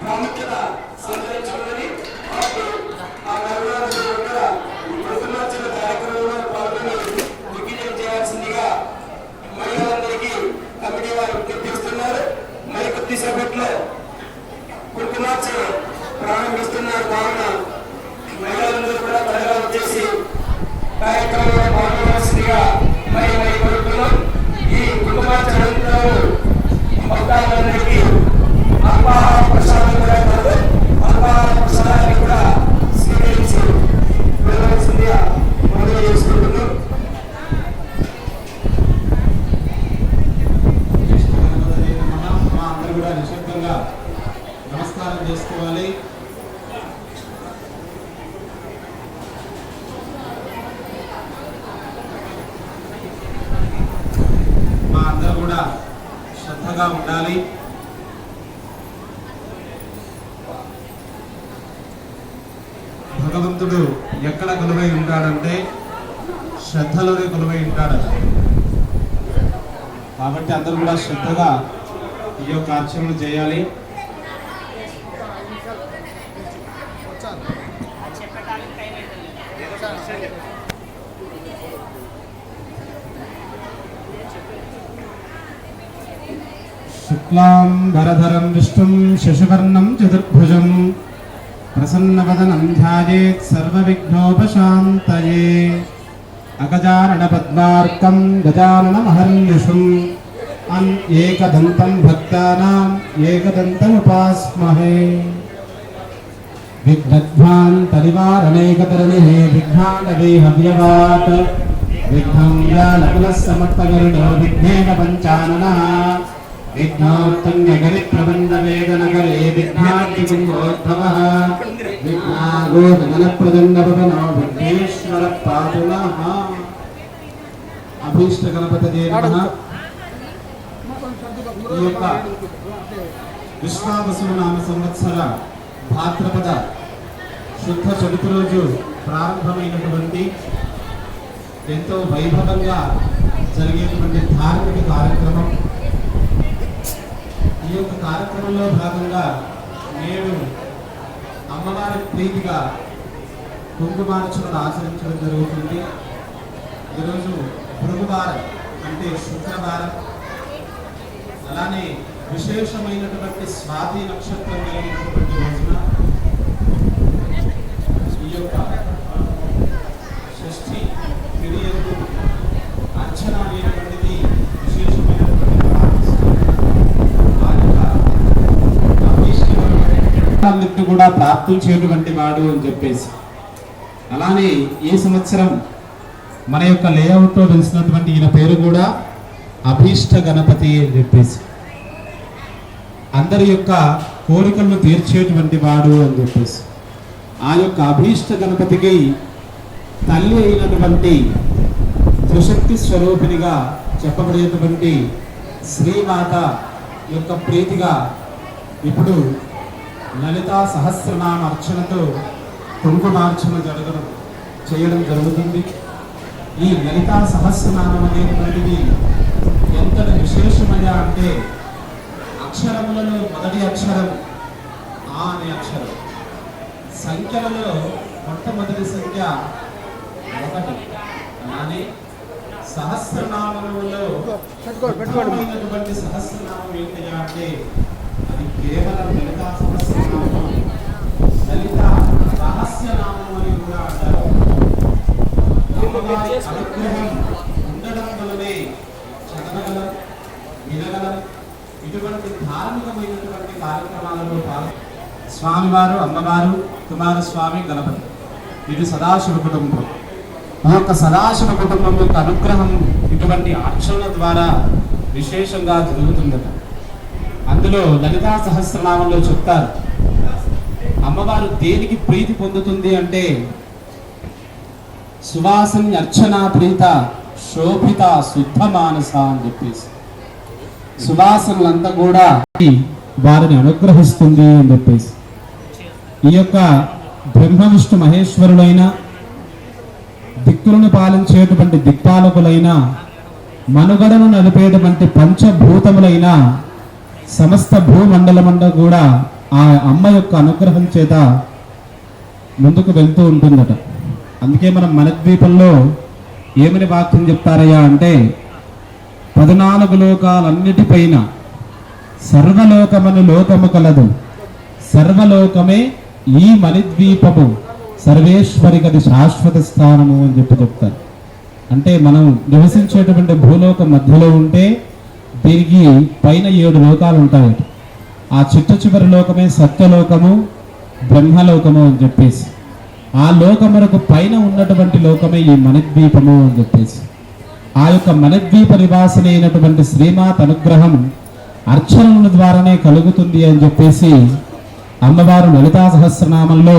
ప్రాముఖ్యత సంతరించుకున్నది ఆ నవరాత్రి యొక్క కుటుంబార్చన కార్యక్రమంలో పాల్గొని దిగ్విజయం చేయాల్సిందిగా మహిళలందరికీ కమిటీ వారు విజ్ఞప్తిస్తున్నారు మరి కొద్దిసేపట్లో కుటుంబార్చన ప్రారంభిస్తున్నారు. కావున కార్యక్రమంలో పాల్గొనాల్సిందిగా మరి మరి కోరుతున్నాం ఈ కుటుంబాచారంతో భక్తాలందరికీ అల్పాహార ప్రసాదం కూడా కాదు అల్పాహార ప్రసాదాన్ని కూడా స్వీకరించి వెళ్ళవలసిందిగా మనవి చేసుకుంటున్నాం. మా నమస్కారం చేసుకోవాలి మా అందరూ కూడా శ్రద్ధగా ఉండాలి. భగవంతుడు ఎక్కడ కొలువై ఉంటాడంటే శ్రద్ధలోనే కొలువై ఉంటాడట కాబట్టి అందరూ కూడా శ్రద్ధగా ఈ యొక్క ఆచరణ చేయాలి. శుక్లాం వరధరం విష్ణుం శశివర్ణం చతుర్భుజం ప్రసన్నవదనం ధ్యాయేత్ సర్వవిఘ్నోపశాంతయే అగజానన పద్మార్కం గజాననమహర్నిషుం అన్ ఏకదంతం భక్తానాం ఏకదంతముపాస్మహే విఘ్నధ్వాంతరివారణేకతరణిः విఘ్నాటవేహవ్యవాట్ విఘ్నం యానకులः సమర్థగరుడో విఘ్నేన పంచాననः విఘ్నోత్తంగరిప్రబంధవేదనగరే విఘ్నాద్రికుంభోద్భవः విఘ్నాగోదనప్రదండపవనో విఘ్నేశ్వర పాతు అభీష్ట గణపతి నమః. ఈ యొక్క విశ్వావసు నామ సంవత్సర భాద్రపద శుద్ధ చదుపు రోజు ప్రారంభమైనటువంటి ఎంతో వైభవంగా జరిగేటువంటి ధార్మిక కార్యక్రమం. యొక్క కార్యక్రమంలో భాగంగా నేను అమ్మవారి ప్రీతిగా కుంకుమార్చనను ఆచరించడం జరుగుతుంది. ఈరోజు గురువారం అంటే శుక్రవారం. అలానే విశేషమైనటువంటి స్వాతి నక్షత్రం కలిగినటువంటి రోజున ఈ యొక్క షష్ఠి తిరియందు అర్చన అనేటువంటిది విశేషమైనటువంటి ప్రార్థన. ఆ యొక్క అభిషేకం కూడా ప్రార్థించేటువంటి వాడు అని చెప్పేసి. అలానే ఈ సంవత్సరం మన యొక్క లేఅవుట్లో వెలిసినటువంటి ఈయన పేరు కూడా అభీష్ట గణపతి అని చెప్పేసి. అందరి యొక్క కోరికలను తీర్చేటువంటి వాడు అని చెప్పేసి. ఆ యొక్క అభీష్ట గణపతికి తల్లి అయినటువంటి త్రిశక్తి స్వరూపిణిగా చెప్పబడేటువంటి శ్రీమాత యొక్క ప్రీతిగా ఇప్పుడు లలితా సహస్రనామ అర్చనతో కుంకుమార్చన జరగడం చేయడం జరుగుతుంది. ఈ లలితా సహస్రనామం అనేటువంటిది ఎంతటి విశేషమయ్యా అంటే అక్షరములలో మొదటి అక్షరం ఆ అనే అక్షరం. సంఖ్యలలో మొట్టమొదటి సంఖ్య ఒకటి. అలానే సహస్రనామములలో సహస్రనామం ఏంటయ్యా అంటే కేవలం అని కూడా అంటారు. అమ్మవారి అనుగ్రహం ఉండడం వల్లనే చదవగలం వినగలం. ఇటువంటి ధార్మికమైనటువంటి కార్యక్రమాలలో పాల్గొ స్వామివారు అమ్మవారు కుమారస్వామి గణపతి. ఇది సదాశివ కుటుంబం. ఈ యొక్క సదాశివ కుటుంబం యొక్క అనుగ్రహం ఇటువంటి అర్చనల ద్వారా విశేషంగా జరుగుతుందట. అందులో లలితా సహస్రనామంలో చెప్తారు. అమ్మవారు దేనికి ప్రీతి పొందుతుంది అంటే సువాసం అర్చనా ప్రీత శోభిత శుద్ధ మానస అని చెప్పేసి. సువాసనలంతా కూడా వారిని అనుగ్రహిస్తుంది అని చెప్పేసి. ఈ యొక్క బ్రహ్మ విష్ణు మహేశ్వరుడైన దిక్కులను పాలించేటువంటి దిక్పాలకులైన మనుగడను నడిపేటువంటి పంచభూతములైన సమస్త భూమండలమంతా కూడా ఆ అమ్మ యొక్క అనుగ్రహం చేత ముందుకు వెళ్తూ ఉంటుందట. అందుకే మనం మనద్వీపంలో ఏమని వాక్యం చెప్తారయ్యా అంటే పద్నాలుగు లోకాలన్నిటిపైన సర్వలోకమను లోకము కలదు. సర్వలోకమే ఈ మణిద్వీపము సర్వేశ్వరికది శాశ్వత స్థానము అని చెప్పి చెప్తారు. అంటే మనం నివసించేటువంటి భూలోకం మధ్యలో ఉంటే దీనికి పైన ఏడు లోకాలు ఉంటాయి ఆ చిట్ట చివరి లోకమే సత్యలోకము బ్రహ్మలోకము అని చెప్పేసి. ఆ లోకమునకు పైన ఉన్నటువంటి లోకమే ఈ మనద్వీపము అని చెప్పేసి. ఆ యొక్క మనద్వీప నివాసిని అయినటువంటి శ్రీమాత అనుగ్రహం అర్చనల ద్వారానే కలుగుతుంది అని చెప్పేసి అమ్మవారు లలితా సహస్రనామంలో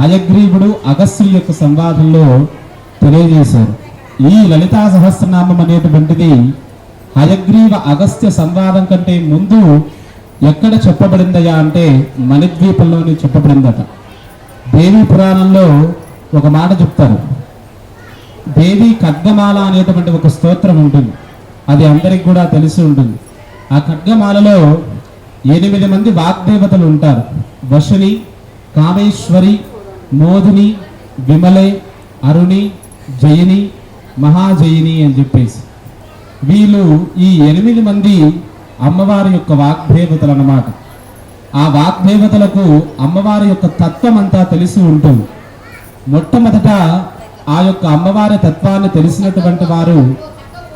హయగ్రీవుడు అగస్సు యొక్క సంవాదంలో తెలియజేశారు. ఈ లలితా సహస్రనామం అనేటువంటిది హయగ్రీవ అగస్త్య సంవాదం కంటే ముందు ఎక్కడ చెప్పబడిందయా అంటే మణిద్వీపంలోనే చెప్పబడిందట. దేవి పురాణంలో ఒక మాట చెప్తారు. దేవి ఖడ్గమాల అనేటువంటి ఒక స్తోత్రం ఉంటుంది. అది అందరికి కూడా తెలిసి ఉంటుంది. ఆ ఖడ్గమాలలో ఎనిమిది మంది వాగ్దేవతలు ఉంటారు. వశిని కామేశ్వరి మోదిని విమలే అరుణి జయని మహాజయని అని చెప్పేసి. వీళ్ళు ఈ ఎనిమిది మంది అమ్మవారి యొక్క వాగ్దేవతలు అన్నమాట ఆ వాగ్దేవతలకు అమ్మవారి యొక్క తత్వం అంతా తెలిసి ఉంటుంది. మొట్టమొదట ఆ యొక్క అమ్మవారి తత్వాన్ని తెలిసినటువంటి వారు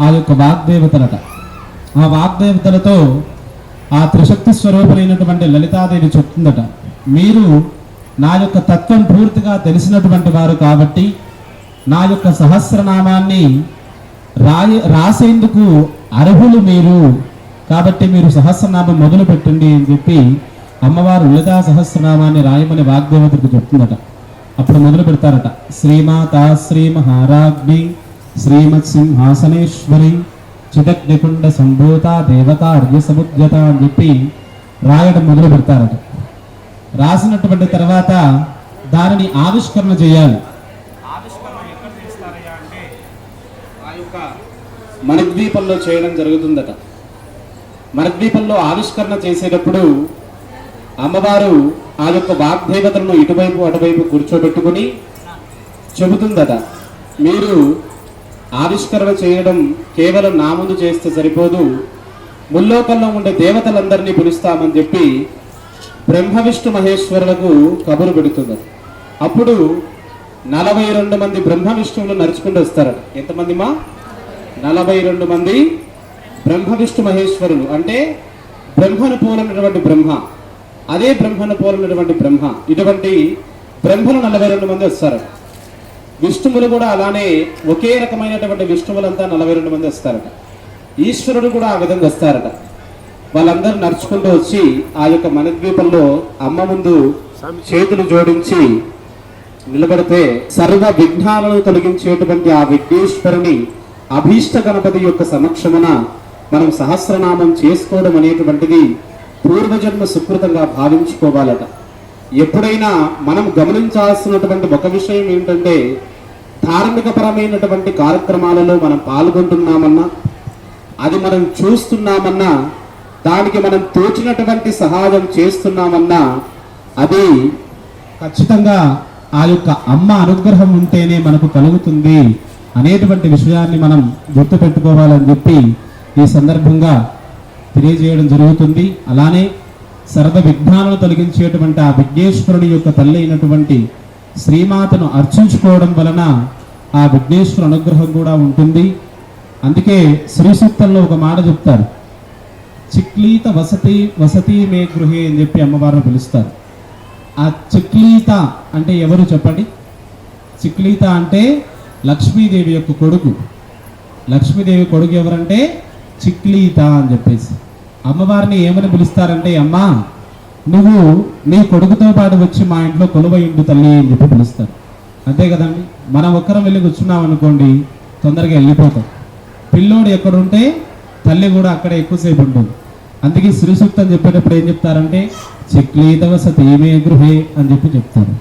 ఆ యొక్క వాగ్దేవతలట. ఆ వాగ్దేవతలతో ఆ త్రిశక్తి స్వరూపులైనటువంటి లలితాదేవి చెప్తుందట మీరు నా యొక్క తత్వం పూర్తిగా తెలిసినటువంటి వారు కాబట్టి నా యొక్క సహస్రనామాన్ని రాయ రాసేందుకు అర్హులు మీరు. కాబట్టి మీరు సహస్రనామం మొదలు పెట్టండి అని చెప్పి అమ్మవారు ఉలదా సహస్రనామాన్ని రాయమని వాగ్దేవతకు చెప్తుందట. అప్పుడు మొదలు పెడతారట. శ్రీమాత శ్రీ మహారాజ్ఞి శ్రీమత్ సింహాసనేశ్వరి చిదగ్నికుండ సంభూత దేవత అర్య సముద్యత అని చెప్పి రాయడం మొదలు పెడతారట. రాసినటువంటి తర్వాత దానిని ఆవిష్కరణ చేయాలి ఆవిష్కరణ ఎక్కడ చేస్తారయ్యా అంటే ఆ యొక్క మనద్వీపంలో చేయడం జరుగుతుందట. మనద్వీపంలో ఆవిష్కరణ చేసేటప్పుడు అమ్మవారు ఆ యొక్క వాగ్దేవతలను ఇటువైపు అటువైపు కూర్చోబెట్టుకుని చెబుతుందట మీరు ఆవిష్కరణ చేయడం కేవలం నా ముందు చేస్తే సరిపోదు. ముల్లోకంలో ఉండే దేవతలందరినీ పిలుస్తామని చెప్పి బ్రహ్మ విష్ణు మహేశ్వరులకు కబురు పెడుతుంది అప్పుడు నలభై రెండు మంది బ్రహ్మ విష్ణువులు నడుచుకుంటూ వస్తారట. ఎంతమంది మా? నలభై రెండు మంది బ్రహ్మ విష్ణు మహేశ్వరులు. అంటే బ్రహ్మను పోలినటువంటి బ్రహ్మ. అదే బ్రహ్మను పోలినటువంటి బ్రహ్మ. ఇటువంటి బ్రహ్మలు నలభై రెండు మంది వస్తారు. విష్ణువులు కూడా అలానే ఒకే రకమైనటువంటి విష్ణువులంతా నలభై రెండు మంది వస్తారట. ఈశ్వరుడు కూడా ఆ విధంగా వస్తారట. వాళ్ళందరూ నడుచుకుంటూ వచ్చి ఆ యొక్క మనద్వీపంలో అమ్మ ముందు చేతులు జోడించి నిలబడితే సర్వ విఘ్నాలను తొలగించేటువంటి ఆ విఘ్నేశ్వరుని అభీష్ట గణపతి యొక్క సమక్షమున మనం సహస్రనామం చేసుకోవడం అనేటువంటిది పూర్వజన్మ సుకృతంగా భావించుకోవాలట. ఎప్పుడైనా మనం గమనించాల్సినటువంటి ఒక విషయం ఏంటంటే ధార్మికపరమైనటువంటి కార్యక్రమాలలో మనం పాల్గొంటున్నామన్నా అది మనం చూస్తున్నామన్నా దానికి మనం తోచినటువంటి సహాయం చేస్తున్నామన్నా అది ఖచ్చితంగా ఆ యొక్క అమ్మ అనుగ్రహం ఉంటేనే మనకు కలుగుతుంది. అనేటువంటి విషయాన్ని మనం గుర్తుపెట్టుకోవాలని చెప్పి ఈ సందర్భంగా తెలియజేయడం జరుగుతుంది. అలానే సరద విఘ్నాలను తొలగించేటువంటి ఆ విఘ్నేశ్వరుని యొక్క తల్లి అయినటువంటి శ్రీమాతను అర్చించుకోవడం వలన ఆ విఘ్నేశ్వర అనుగ్రహం కూడా ఉంటుంది. అందుకే శ్రీ సూక్తంలో ఒక మాట చెప్తారు. చిక్లీత వసతి వసతి మే గృహే అని చెప్పి అమ్మవారిని పిలుస్తారు. ఆ చిక్లీత అంటే ఎవరు చెప్పండి? చిక్లీత అంటే లక్ష్మీదేవి యొక్క కొడుకు. లక్ష్మీదేవి కొడుకు ఎవరంటే? చిక్లీత అని చెప్పేసి. అమ్మవారిని ఏమని పిలుస్తారంటే అమ్మా నువ్వు నీ కొడుకుతో పాటు వచ్చి మా ఇంట్లో కొలువై ఉండు తల్లి అని చెప్పి పిలుస్తారు. అంతే కదండి? మనం ఒక్కరం వెళ్ళి కూర్చున్నాం అనుకోండి తొందరగా వెళ్ళిపోతాం. పిల్లోడు ఎక్కడుంటే తల్లి కూడా అక్కడ ఎక్కువసేపు ఉంటుంది. అందుకే శ్రీ సూక్తం చెప్పేటప్పుడు ఏం చెప్తారంటే చిక్లీతవ సతీమే గృహే అని చెప్పి చెప్తారు.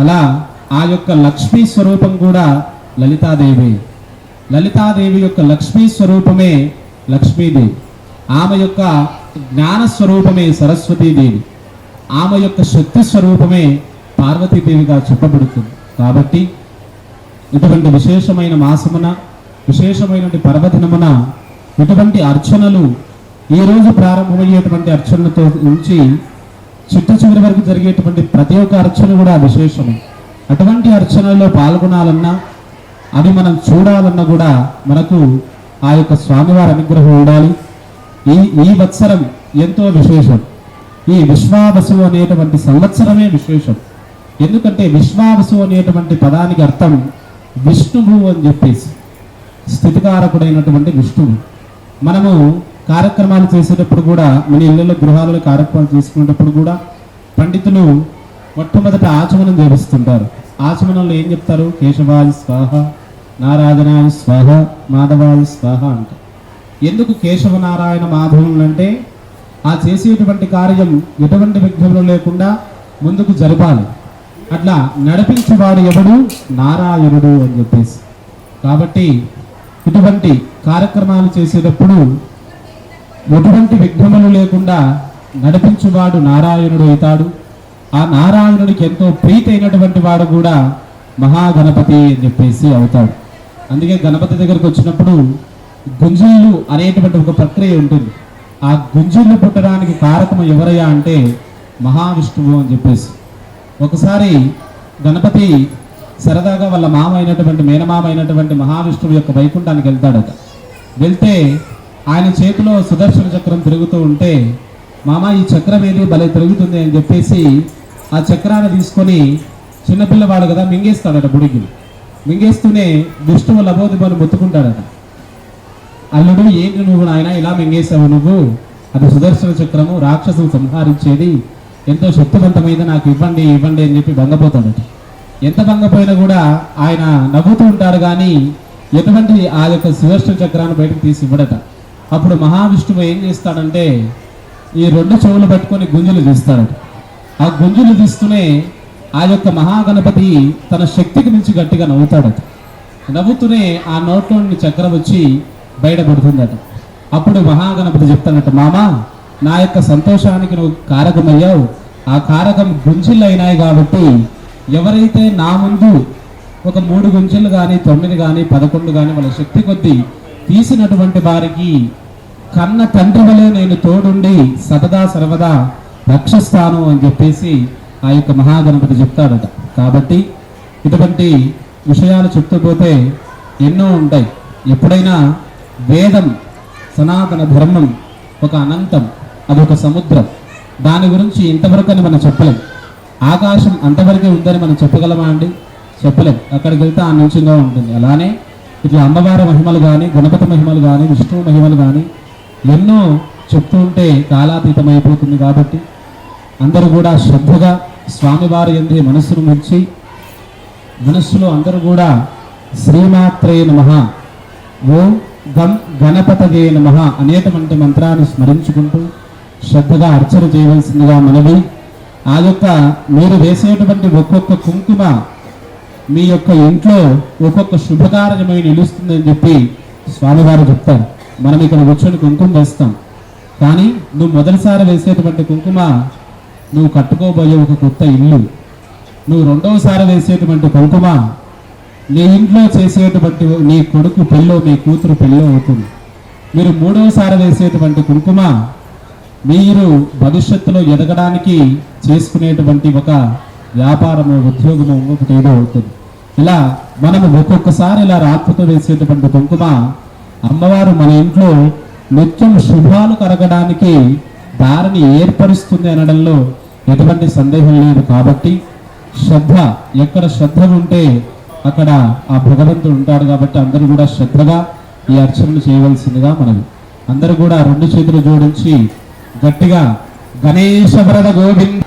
అలా ఆ యొక్క లక్ష్మీ స్వరూపం కూడా లలితాదేవి. లలితాదేవి యొక్క లక్ష్మీ స్వరూపమే లక్ష్మీదేవి. ఆమె యొక్క జ్ఞాన స్వరూపమే సరస్వతీదేవి. ఆమె యొక్క శక్తి స్వరూపమే పార్వతీదేవిగా చెప్పబడుతుంది. కాబట్టి ఇటువంటి విశేషమైన మాసమున విశేషమైనటువంటి పర్వదినమున ఇటువంటి అర్చనలు ఈ రోజు ప్రారంభమయ్యేటువంటి అర్చనలతో ఉంచి చిట్ట చివరి వరకు జరిగేటువంటి ప్రతి ఒక్క అర్చన కూడా విశేషమే. అటువంటి అర్చనల్లో పాల్గొనాలన్నా అని మనం చూడాలన్నా కూడా మనకు ఆ యొక్క స్వామివారి అనుగ్రహం ఉండాలి. ఈ ఈ వత్సరం ఎంతో విశేషం. ఈ విశ్వావసు అనేటువంటి సంవత్సరమే విశేషం. ఎందుకంటే విశ్వావసు అనేటువంటి పదానికి అర్థం విష్ణువు అని చెప్పేసి స్థితికారకుడైనటువంటి విష్ణువు. మనము కార్యక్రమాలు చేసేటప్పుడు కూడా మన ఇళ్ళలో గృహాలలో కార్యక్రమాలు చేసుకునేటప్పుడు కూడా పండితులు మొట్టమొదట ఆచమనం చేపిస్తుంటారు. ఆచమనంలో ఏం చెప్తారు? కేశవాది స్వాహ నారాధనాయ స్వాహ మాధవాయ స్వాహ అంట. ఎందుకు కేశవ నారాయణ మాధవులు అంటే ఆ చేసేటువంటి కార్యం ఎటువంటి విఘ్నములు లేకుండా ముందుకు జరపాలి. అట్లా నడిపించేవాడు ఎవడు? నారాయణుడు అని చెప్పేసి. కాబట్టి ఇటువంటి కార్యక్రమాలు చేసేటప్పుడు ఎటువంటి విఘ్నములు లేకుండా నడిపించువాడు నారాయణుడు అవుతాడు. ఆ నారాయణుడికి ఎంతో ప్రీతి అయినటువంటి వాడు కూడా మహాగణపతి అని చెప్పేసి అవుతాడు. అందుకే గణపతి దగ్గరకు వచ్చినప్పుడు గుంజిళ్ళు అనేటువంటి ఒక ప్రక్రియ ఉంటుంది. ఆ గుంజిళ్ళు పుట్టడానికి కారకం ఎవరయ్యా అంటే మహావిష్ణువు అని చెప్పేసి. ఒకసారి గణపతి సరదాగా వాళ్ళ మామ అయినటువంటి మేనమామ అయినటువంటి మహావిష్ణువు యొక్క వైకుంఠానికి వెళ్తాడట. వెళ్తే ఆయన చేతిలో సుదర్శన చక్రం తిరుగుతూ ఉంటే మామ ఈ చక్రం ఏది? భలే తిరుగుతుంది అని చెప్పేసి ఆ చక్రాన్ని తీసుకొని చిన్నపిల్లవాడు కదా మింగేస్తాడట గుడికి మింగేస్తూనే విష్ణువు లబోదిబను మొత్తుకుంటాడట అల్లుడు ఏంటి నువ్వు నాయన ఇలా మింగేశావు నువ్వు? అది సుదర్శన చక్రము రాక్షసులు సంహరించేది. ఎంతో శక్తివంతమైన నాకు ఇవ్వండి ఇవ్వండి అని చెప్పి భంగపోతాడట. ఎంత భంగపోయినా కూడా ఆయన నవ్వుతూ ఉంటారు కానీ ఎటువంటి ఆ యొక్క సుదర్శన చక్రాన్ని బయటకు తీసి ఇవ్వడట. అప్పుడు మహావిష్ణువు ఏం చేస్తాడంటే ఈ రెండు చెవులు పట్టుకొని గుంజులు తీస్తాడట. ఆ గుంజులు తీస్తూనే ఆ యొక్క మహాగణపతి తన శక్తికి మించి గట్టిగా నవ్వుతాడట. నవ్వుతూనే ఆ నోట్లో చక్రం వచ్చి బయటపడుతుందట. అప్పుడు మహాగణపతి చెప్తానట మామా నా యొక్క సంతోషానికి నువ్వు కారకమయ్యావు. ఆ కారకం గుంజిళ్ళు అయినాయి కాబట్టి ఎవరైతే నా ముందు ఒక మూడు గుంజలు కానీ తొమ్మిది కానీ పదకొండు కానీ వాళ్ళ శక్తి కొద్దీ తీసినటువంటి వారికి కన్న తండ్రి వలె నేను తోడుండి సతదా సర్వదా రక్షిస్తాను అని చెప్పేసి ఆ యొక్క మహాగణపతి చెప్తాడట. కాబట్టి ఇటువంటి విషయాలు చెప్తూ పోతే ఎన్నో ఉంటాయి. ఎప్పుడైనా వేదం సనాతన ధర్మం ఒక అనంతం అదొక సముద్రం. దాని గురించి ఇంతవరకు అని మనం చెప్పలేం. ఆకాశం అంతవరకే ఉందని మనం చెప్పగలమా అండి? చెప్పలేం. అక్కడికి వెళ్తే ఆ నుంచిగా ఉంటుంది. అలానే ఇట్లా అమ్మవారి మహిమలు కానీ గణపతి మహిమలు కానీ విష్ణువు మహిమలు కానీ ఎన్నో చెప్తూ ఉంటే కాలాతీతం అయిపోతుంది కాబట్టి అందరూ కూడా శ్రద్ధగా స్వామివారి ఎందు మనస్సును ముంచి మనస్సులో అందరూ కూడా శ్రీమాత్రే నమ. ఓం గం గణపతగే నమ అనేటువంటి మంత్రాన్ని స్మరించుకుంటూ శ్రద్ధగా అర్చన చేయవలసిందిగా మనవి. ఆ యొక్క మీరు వేసేటువంటి ఒక్కొక్క కుంకుమ మీ యొక్క ఇంట్లో ఒక్కొక్క శుభకార్యమై నిలుస్తుందని చెప్పి స్వామివారు చెప్తారు. మనం ఇక్కడ కూర్చొని కుంకుమ వేస్తాం. కానీ నువ్వు మొదటిసారి వేసేటువంటి కుంకుమ నువ్వు కట్టుకోబోయే ఒక కొత్త ఇల్లు. నువ్వు రెండవసారి వేసేటువంటి కుంకుమ నీ ఇంట్లో చేసేటువంటి నీ కొడుకు పెళ్ళో మీ కూతురు పెళ్ళో అవుతుంది. మీరు మూడవసారి వేసేటువంటి కుంకుమ మీరు భవిష్యత్తులో ఎదగడానికి చేసుకునేటువంటి ఒక వ్యాపారము ఉద్యోగము ఒకటి ఏదో అవుతుంది. ఇలా మనము ఒక్కొక్కసారి ఇలా రాత్రితో వేసేటువంటి కుంకుమ అమ్మవారు మన ఇంట్లో నిత్యం శుభాలు కరగడానికి దారిని ఏర్పరుస్తుంది అనడంలో ఎటువంటి సందేహం లేదు కాబట్టి శ్రద్ధ ఎక్కడ శ్రద్ధ ఉంటే అక్కడ ఆ భగవంతుడు ఉంటాడు కాబట్టి అందరూ కూడా శ్రద్ధగా ఈ అర్చనలు చేయవలసిందిగా మనవి. అందరూ కూడా రెండు చేతులు జోడించి గట్టిగా గణేశ వరద గోవింద్